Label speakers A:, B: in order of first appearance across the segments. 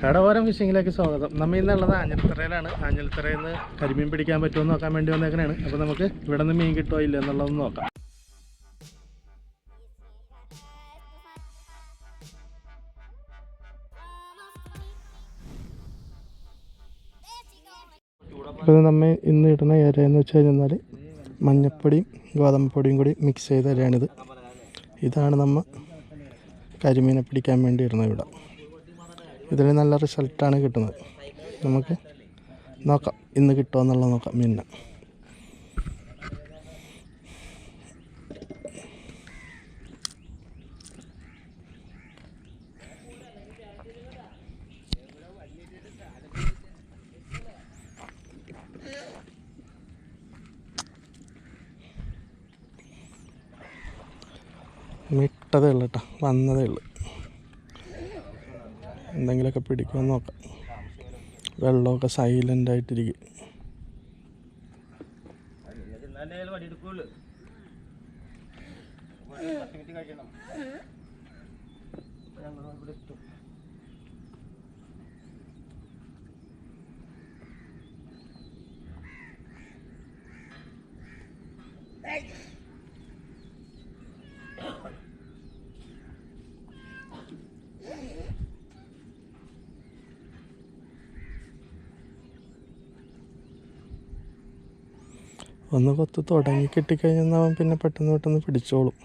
A: കടവോരം ഫിഷിങ്ങിലേക്ക് സ്വാഗതം. നമ്മൾ ഇന്നുള്ളത് ആഞ്ഞലിത്തറയിലാണ് ആഞ്ഞലിത്തറയിൽ നിന്ന് കരിമീൻ പിടിക്കാൻ പറ്റുമെന്ന് നോക്കാൻ വേണ്ടി വന്നേക്കണാണ്. അപ്പോൾ നമുക്ക് ഇവിടെ നിന്ന് മീൻ കിട്ടുമോ ഇല്ല എന്നുള്ളതൊന്ന് നോക്കാം. അപ്പോൾ നമ്മൾ ഇന്ന് ഇടുന്ന ഏരിയ എന്ന് വെച്ച് കഴിഞ്ഞാൽ മഞ്ഞപ്പൊടിയും ഗോതമ്പ് പൊടിയും കൂടി മിക്സ് ചെയ്ത ഇരയാണിത് ഇതാണ് നമ്മൾ കരിമീനെ പിടിക്കാൻ വേണ്ടി ഇടുന്നത് ഇവിടെ. ഇതിന് നല്ല റിസൾട്ടാണ് കിട്ടുന്നത്. നമുക്ക് നോക്കാം. ഇന്ന് കിട്ടുമോ എന്നുള്ളത് നോക്കാം. മീനിനെ. മിട്ടതേ ഉള്ളൂ കേട്ടോ. വന്നതേ ഉള്ളു. എന്തെങ്കിലുമൊക്കെ പിടിക്കുമെന്ന് നോക്കാം. വെള്ളമൊക്കെ സൈലന്റ് ആയിട്ടിരിക്കും. ഒന്ന് കൊത്ത് തുടങ്ങി കിട്ടിക്കഴിഞ്ഞാൽ അവൻ പിന്നെ പെട്ടെന്ന് പെട്ടെന്ന് പിടിച്ചോളും.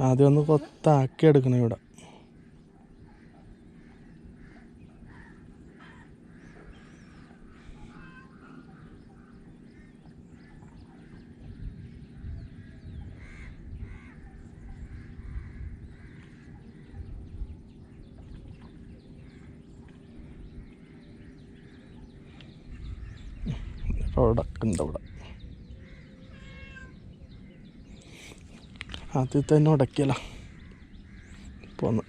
A: ആദ്യം ഒന്ന് കൊത്താക്കി എടുക്കണം ഇവിടെ. അവിടെ. ആദ്യം തന്നെ ഉടക്കിയല്ല. പോന്ന്.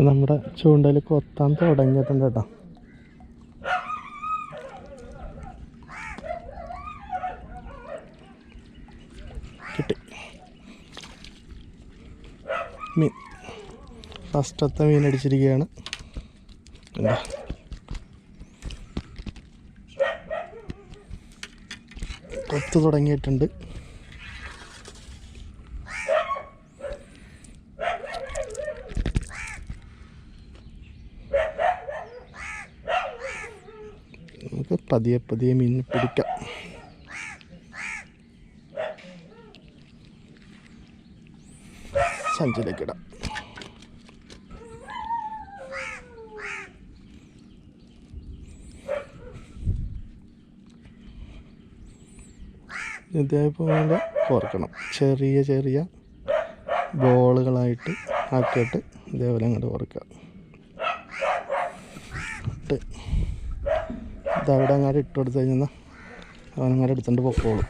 A: നമ്മുടെ ചൂണ്ടയിൽ കൊത്താൻ തുടങ്ങിയിട്ടുണ്ട് കേട്ടോ. കിട്ടി. ഫസ്റ്റത്തെ മീൻ അടിച്ചിരിക്കുകയാണ്. എന്താ കൊത്തു തുടങ്ങിയിട്ടുണ്ട്. നമുക്ക് പതിയെ പതിയെ മീനിനെ പിടിക്കാം. സഞ്ചിലേക്കിടാം ഇതേപോലെ കോർക്കണം ചെറിയ ചെറിയ ബോളുകളായിട്ട് ആക്കിയിട്ട് ഇതേപോലെ അങ്ങോട്ട് കോർക്കുക ഇട്ട് ഇതവിടെ അങ്ങോട്ട് ഇട്ട് കൊടുത്തു കഴിഞ്ഞാൽ അവൻ അങ്ങോട്ട് എടുത്തുകൊണ്ട് പൊക്കോളും.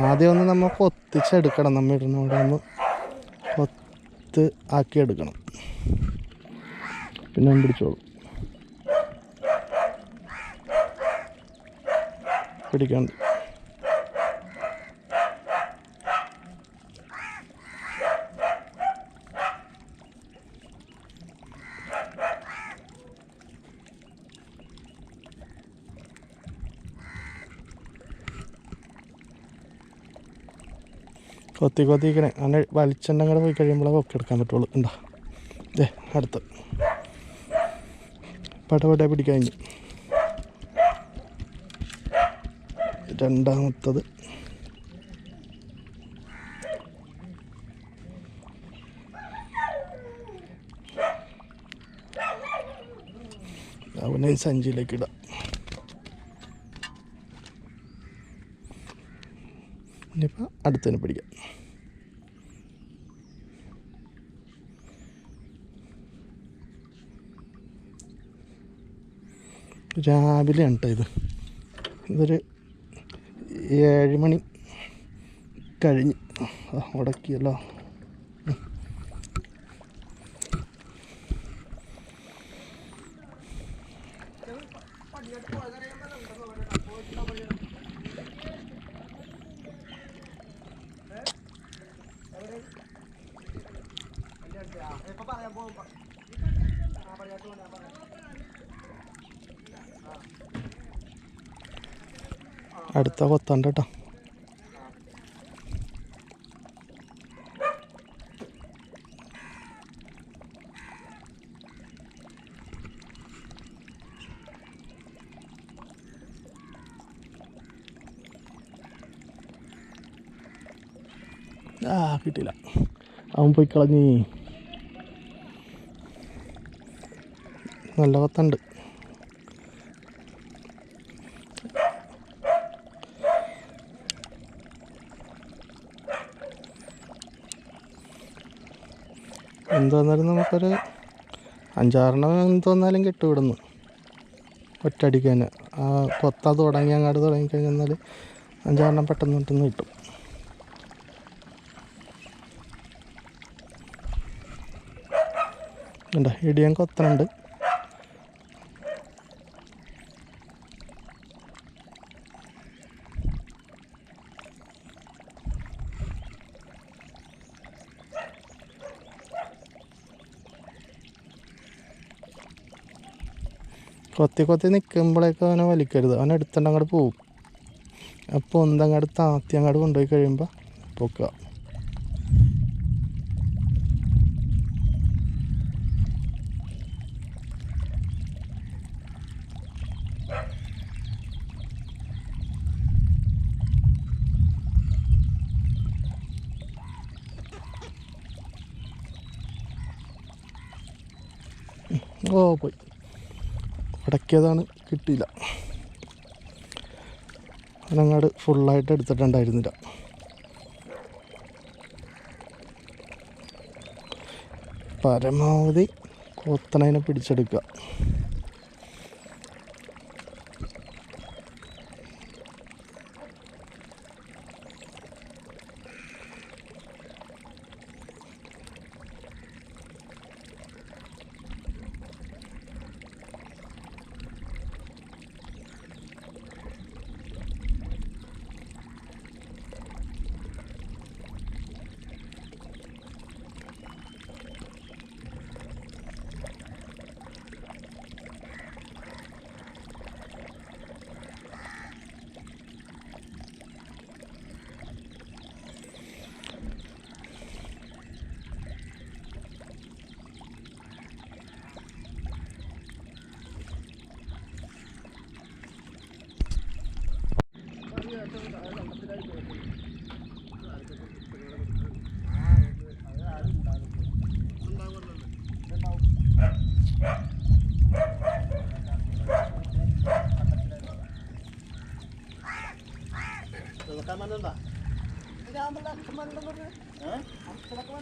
A: ആദ്യം ഒന്ന് നമ്മൾ കൊത്തിച്ചെടുക്കണം നമ്മൾ ഇടുന്നവിടെ ഒന്ന് കൊത്ത് ആക്കി എടുക്കണം പിന്നെ പിടിച്ചോളൂ. പിടിക്കാണ്ട്. കൊത്തി കൊത്തിക്കണേ അങ്ങനെ വലിച്ചെണ്ണങ്ങൾ പോയി കഴിയുമ്പോഴേ ഒക്കെ എടുക്കാൻ പറ്റുള്ളൂ. ഉണ്ടോ ദേ അടുത്ത്. പടപട പിടിക്കാൻ. രണ്ടാമത്തത്. അവനെ സഞ്ചിയിലേക്ക് ഇടാം. ഇനിയിപ്പോൾ അടുത്തതിനെ പിടിക്കാം. രാവിലെയാണ് കേട്ടോ ഇത്? ഇതൊരു ഏഴ് മണി കഴിഞ്ഞ്. ഉടക്കിയല്ലോ. പറയാൻ പോകുമ്പോ പറയാത്തോണ്ട് ഞാൻ അടുത്ത കൊത്തണ്ട കേട്ടോ. ആ കിട്ടിയില്ല. അവൻ പോയി കളഞ്ഞി. നല്ല കൊത്തുണ്ട്. എന്തോന്നാലും നമുക്കൊരു അഞ്ചാറെണ്ണം എന്തോന്നാലും കിട്ടും ഇവിടുന്ന് തന്നെ. ആ കൊത്ത തുടങ്ങി അങ്ങോട്ട് തുടങ്ങിക്കഴിഞ്ഞാൽ അഞ്ചാറെണ്ണം പെട്ടെന്ന് പെട്ടെന്ന് കിട്ടും. ഇടിയൻ കൊത്തനുണ്ട്. കൊത്തി കൊത്തി നിൽക്കുമ്പോഴേക്കും അവനെ വലിക്കരുത്. അവൻ എടുത്തിട്ടങ്ങോട്ട് പോവും. അപ്പോൾ ഒന്നങ്ങോട്ട് താത്തി അങ്ങോട്ട് കൊണ്ടുപോയി കഴിയുമ്പോൾ പൊക്കുക ഓ പോയി അടക്കിയതാണ് കിട്ടിയില്ല. അവനങ്ങാട് ഫുള്ളായിട്ട് എടുത്തിട്ടുണ്ടായിരുന്നില്ല. പരമാവധി കോത്തണേനെ പിടിച്ചെടുക്കുക.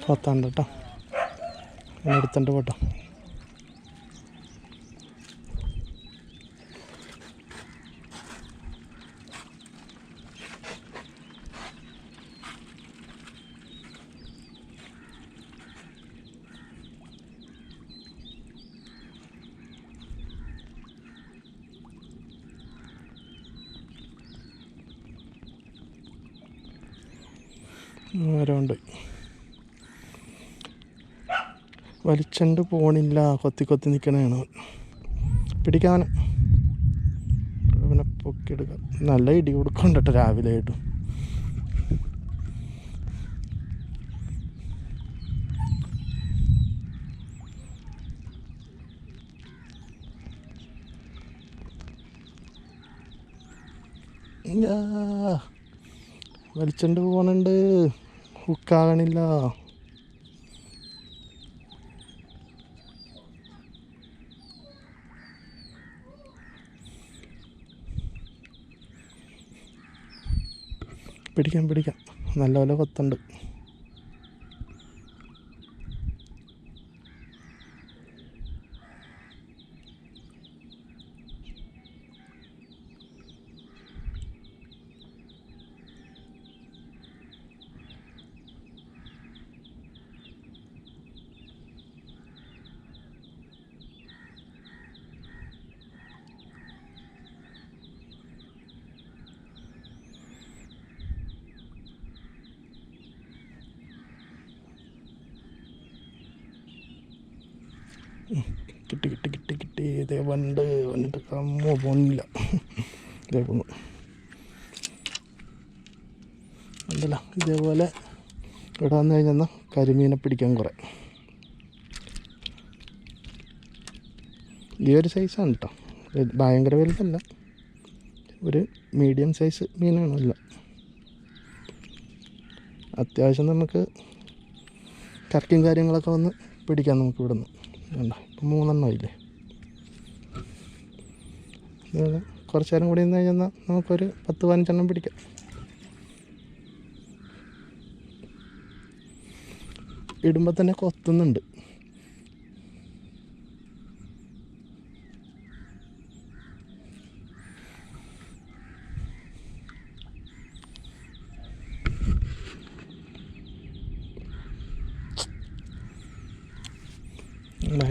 A: കൊത്താണ്ട് കേട്ടോ അവനെ പോട്ടോ വലിച്ചണ്ട് പോണില്ല. കൊത്തി കൊത്തി നിൽക്കണതാണ് പിടിക്കാൻ. അവനെ പൊക്കിയെടുക്കാം. നല്ല ഇടി കൊടുക്കണ്ടട്ടോ രാവിലെ ആയിട്ട്. വലിച്ചണ്ട് പോണുണ്ട്. ഹുക്കാകണില്ല പിടിക്കാം പിടിക്കാം. നല്ലപോലെ കൊത്തുണ്ട്. കിട്ടി കിട്ടി കിട്ടി കിട്ടി. ഇതേ വണ്ട് വന്നിട്ട് കമ്മോ പോന്നില്ല. ഇതേ പോന്നു. ഉണ്ടല്ലോ ഇതേപോലെ ഇവിടെ വന്നു കഴിഞ്ഞാൽ കരിമീനെ പിടിക്കാൻ കുറേ. ഈ ഒരു സൈസാണ് കേട്ടോ ഭയങ്കര വലുതല്ല. ഒരു മീഡിയം സൈസ് മീനാണല്ല അത്യാവശ്യം നമുക്ക് കറക്കും കാര്യങ്ങളൊക്കെ വന്ന് പിടിക്കാം നമുക്ക് ഇവിടെ നിന്ന് വേണ്ട ഇപ്പം മൂന്നെണ്ണം ഇല്ലേ? ഇതുപോലെ കുറച്ച് നേരം കൂടി നിന്ന് കഴിഞ്ഞാൽ നമുക്കൊരു പത്ത് പതിനഞ്ചെണ്ണം പിടിക്കാം. ഇടുമ്പോൾ തന്നെ കൊത്തുന്നുണ്ട്.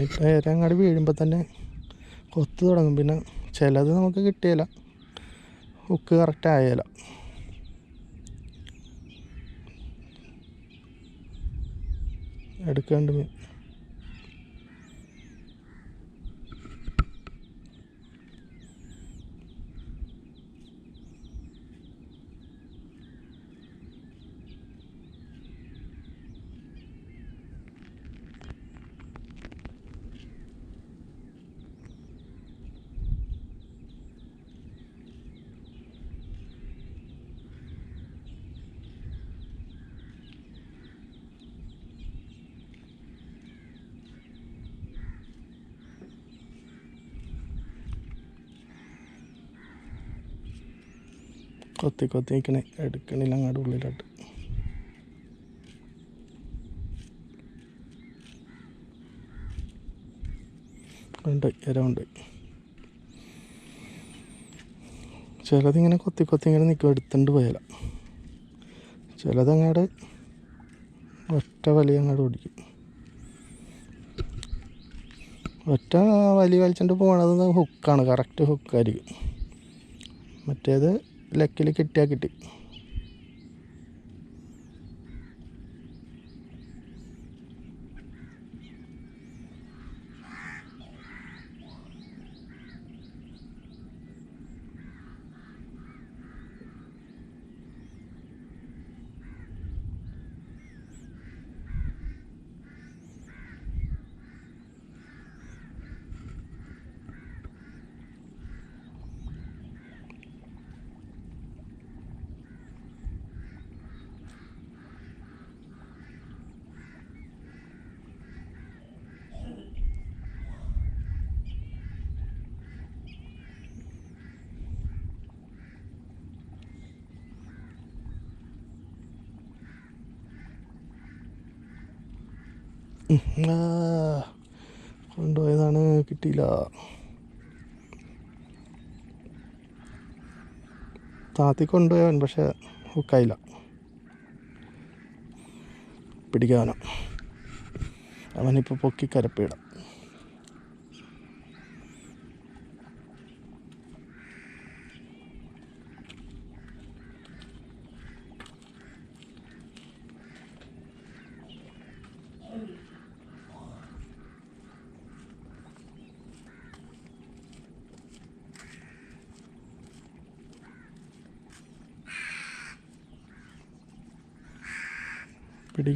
A: ഇപ്പം അങ്ങോട്ട് വീഴുമ്പോൾ തന്നെ കൊത്തു തുടങ്ങും. പിന്നെ ചിലത് നമുക്ക് കിട്ടിയില്ല ഹുക്ക് കറക്റ്റ് ആയില്ല എടുക്കേണ്ട കൊത്തി കൊത്തി നിൽക്കണേ എടുക്കണില്ല അങ്ങോട്ട് ഉള്ളിലോട്ട്. ഉണ്ട് ഇരവുണ്ട്. ചിലതിങ്ങനെ കൊത്തി കൊത്തി ഇങ്ങനെ നിൽക്കും എടുത്തുകൊണ്ട് പോയാല. ചിലതങ്ങാട് ഒറ്റ വലിയ അങ്ങോട്ട് ഓടിക്കും. ഒറ്റ വലി വലിച്ചുകൊണ്ട് പോകണത് ഹുക്കാണ് കറക്റ്റ് ഹുക്കായിരിക്കും മറ്റേത് ലക്കിൽ കിട്ടിയാൽ കിട്ടി ആ, കൊണ്ടുപോയതാണ് കിട്ടിയില്ല. താത്തി കൊണ്ടുപോയവൻ പക്ഷെ ഹുക്കായില്ല പിടിക്കാനോ അവനിപ്പോൾ പൊക്കി കരപ്പിടാം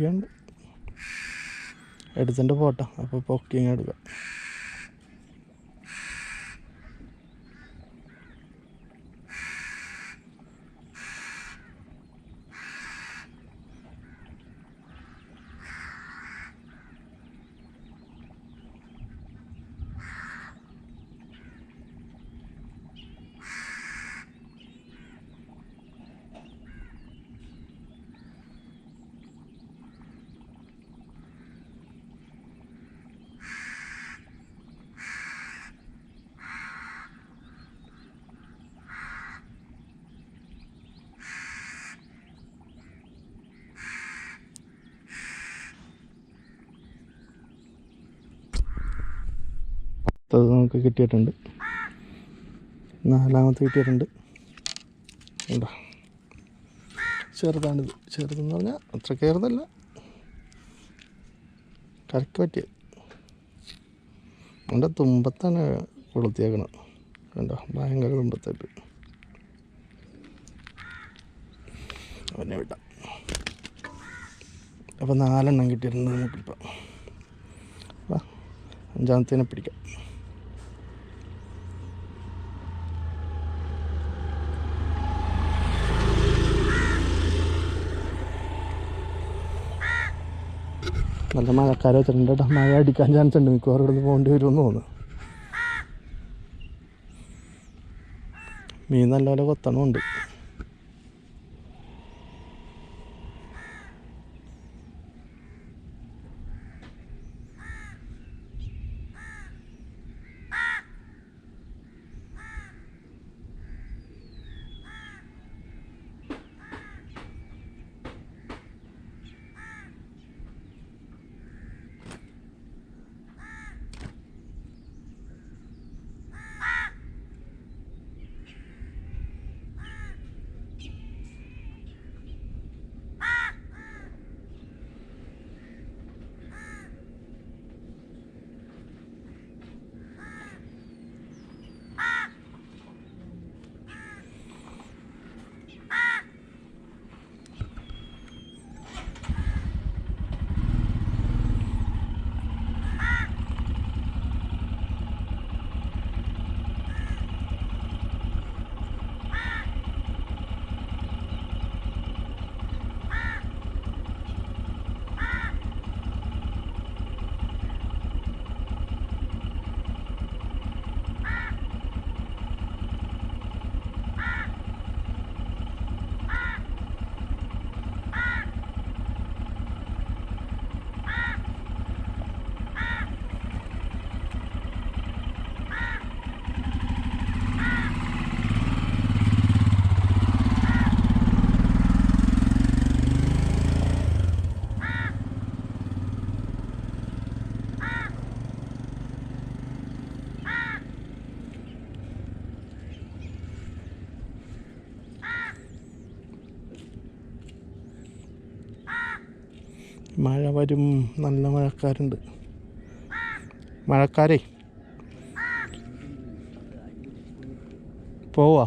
A: പിടിക്കാണ്ട് എടുത്തിട്ട് പോട്ടെ. അപ്പോൾ പൊക്കിങ് എടുക്കാം. അത് നമുക്ക് കിട്ടിയിട്ടുണ്ട്. നാലാമത്തെ കിട്ടിയിട്ടുണ്ട്. ഉണ്ടോ ചെറുതാണിത്. ചെറുതെന്ന് പറഞ്ഞാൽ അത്ര കയറുന്നല്ല കരക്ക് പറ്റിയത്. അതുകൊണ്ട് തുമ്പത്താണ് കൊളുത്തിയേക്കണത്. കണ്ടോ? ഭയങ്കര തുമ്പത്തായിട്ട്. അവനെ വിട്ടാം അപ്പോൾ നാലെണ്ണം കിട്ടിയിട്ടുണ്ട് നമുക്കിപ്പോൾ അഞ്ചാമത്തേനെ പിടിക്കാം. നല്ല മഴക്കാലം വെച്ചിട്ടുണ്ട് കേട്ടോ. മഴ അടിക്കാൻ ചാൻസ് ഉണ്ട്. മിക്കവാറും നിന്ന് പോകേണ്ടി വരുമെന്ന് തോന്നുന്നു. മീൻ നല്ലപോലെ കൊത്തണമുണ്ട്. മഴ വരും. നല്ല മഴക്കാരുണ്ട്. മഴക്കാരേ. പോവാ.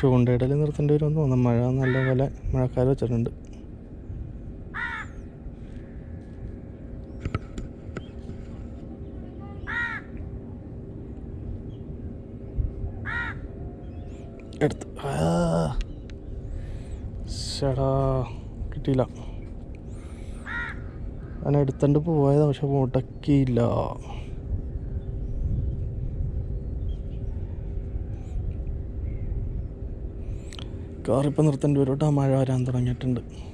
A: ചൂണ്ടയിടൽ നിർത്തേണ്ടി വരുമെന്ന് തോന്നുന്നു. മഴ നല്ലപോലെ മഴക്കാർ വെച്ചിട്ടുണ്ട്. എടുത്ത്. ശ്ശെടാ കിട്ടിയില്ല. ഞാൻ എടുത്തോണ്ട് പോയതാ പക്ഷെ മുടക്കിയില്ല. കാറിപ്പോൾ നിർത്തേണ്ടി വരും കേട്ടോ. മഴ വരാൻ തുടങ്ങിയിട്ടുണ്ട്.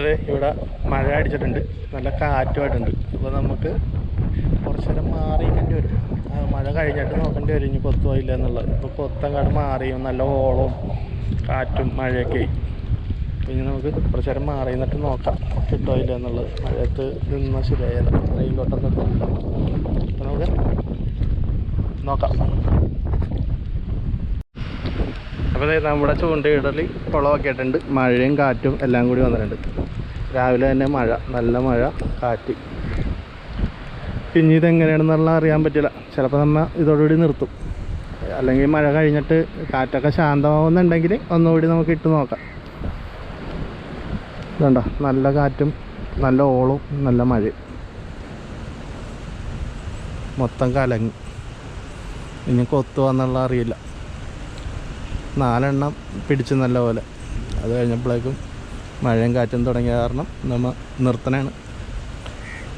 A: അപ്പോൾ ഇവിടെ മഴ അടിച്ചിട്ടുണ്ട്. നല്ല കാറ്റുമായിട്ടുണ്ട്. അപ്പോൾ നമുക്ക് കുറച്ച് നേരം മാറിക്കേണ്ടി വരും. ആ മഴ കഴിഞ്ഞിട്ട് നോക്കേണ്ടി വരും. ഇനി കൊത്തുവോ ഇല്ല എന്നുള്ളത്. ഇപ്പോൾ കൊത്തങ്ങാട് മാറിയും നല്ല ഓളവും കാറ്റും മഴയൊക്കെ. ഇനി നമുക്ക് കുറച്ച് നേരം മാറി നിന്നിട്ട് നോക്കാം. കിട്ടുമോ ഇല്ല എന്നുള്ളത്. മഴയത്ത് നിന്നാൽ ശരിയായാലും റെയിൻ കോട്ടൊന്നും എടുത്തിട്ടില്ല അപ്പോൾ നമുക്ക് നോക്കാം. അപ്പോൾ നമ്മുടെ ചൂണ്ടയിടൽ കുളമൊക്കെ ആയിട്ടുണ്ട് മഴയും കാറ്റും എല്ലാം കൂടി വന്നിട്ടുണ്ട്. രാവിലെ തന്നെ മഴ നല്ല മഴ കാറ്റ്. ഇനി ഇതെങ്ങനെയാണെന്നുള്ള അറിയാൻ പറ്റില്ല. ചിലപ്പോൾ നമ്മൾ ഇതോടുകൂടി നിർത്തും. അല്ലെങ്കിൽ മഴ കഴിഞ്ഞിട്ട് കാറ്റൊക്കെ ശാന്തമാവുന്നുണ്ടെങ്കിൽ ഒന്നുകൂടി നമുക്ക് ഇട്ട് നോക്കാം. ഇതുണ്ടോ? നല്ല കാറ്റും നല്ല ഓളും നല്ല മഴയും. മൊത്തം കലങ്ങി. ഇനി കൊത്തു വന്നുള്ള അറിയില്ല. നാലെണ്ണം പിടിച്ചു നല്ല പോലെ. അത് കഴിഞ്ഞപ്പോഴേക്കും മഴയും കാറ്റും തുടങ്ങിയ കാരണം നമ്മൾ നിർത്തനാണ്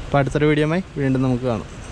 A: അപ്പോൾ അടുത്തൊരു വീഡിയോമായി വീണ്ടും നമുക്ക് കാണാം.